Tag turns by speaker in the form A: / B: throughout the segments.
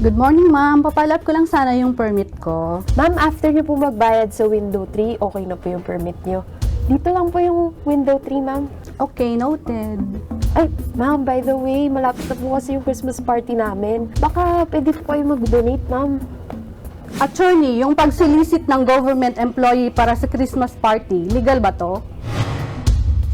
A: Good morning, ma'am. Papalap ko lang sana yung permit ko.
B: Ma'am, after niyo po magbayad sa window 3, okay na po yung permit niyo. Dito lang po yung window 3, ma'am.
A: Okay, noted.
B: Ay, ma'am, by the way, malapit na po kasi yung Christmas party namin. Baka pwede po kayo mag-donate, ma'am.
A: Attorney, yung pag-solicit ng government employee para sa Christmas party, legal ba to?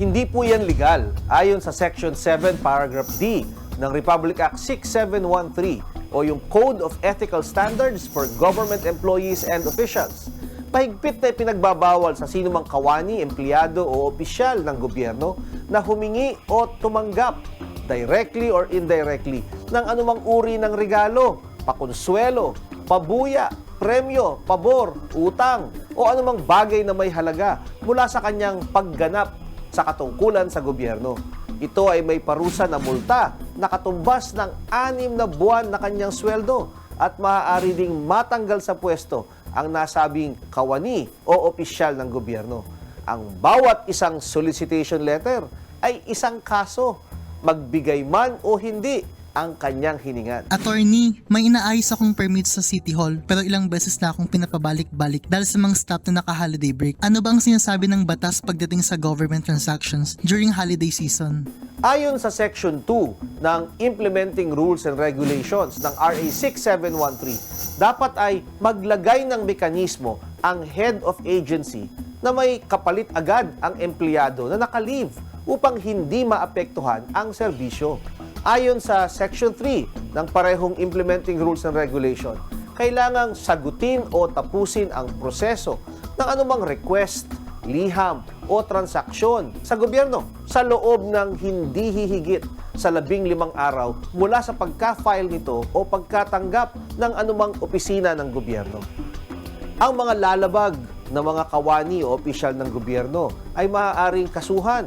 C: Hindi po yan legal ayon sa Section 7, Paragraph D ng Republic Act 6713 o yung Code of Ethical Standards for Government Employees and Officials. Pahigpit na pinagbabawal sa sino mang kawani, empleyado o opisyal ng gobyerno na humingi o tumanggap directly or indirectly ng anumang uri ng regalo, pakonsuelo, pabuya, premyo, pabor, utang o anumang bagay na may halaga mula sa kanyang pagganap sa katungkulan sa gobyerno. Ito ay may parusa na multa na katumbas ng anim na buwan na kanyang sweldo at maaari ding matanggal sa pwesto ang nasabing kawani o opisyal ng gobyerno. Ang bawat isang solicitation letter ay isang kaso, magbigay man o hindi ang kanyang hiningan.
D: Attorney, may inaayos akong permit sa City Hall pero ilang beses na akong pinapabalik-balik dahil sa mga staff na naka-holiday break. Ano ba ang sinasabi ng batas pagdating sa government transactions during holiday season?
C: Ayon sa Section 2 ng Implementing Rules and Regulations ng RA 6713, dapat ay maglagay ng mekanismo ang head of agency na may kapalit agad ang empleyado na naka-leave upang hindi maapektuhan ang serbisyo. Ayon sa Section 3 ng parehong Implementing Rules and Regulation, kailangang sagutin o tapusin ang proseso ng anumang request, liham o transaksyon sa gobyerno sa loob ng hindi hihigit sa labing limang araw mula sa pagka-file nito o pagkatanggap ng anumang opisina ng gobyerno. Ang mga lalabag ng mga kawani o opisyal ng gobyerno ay maaaring kasuhan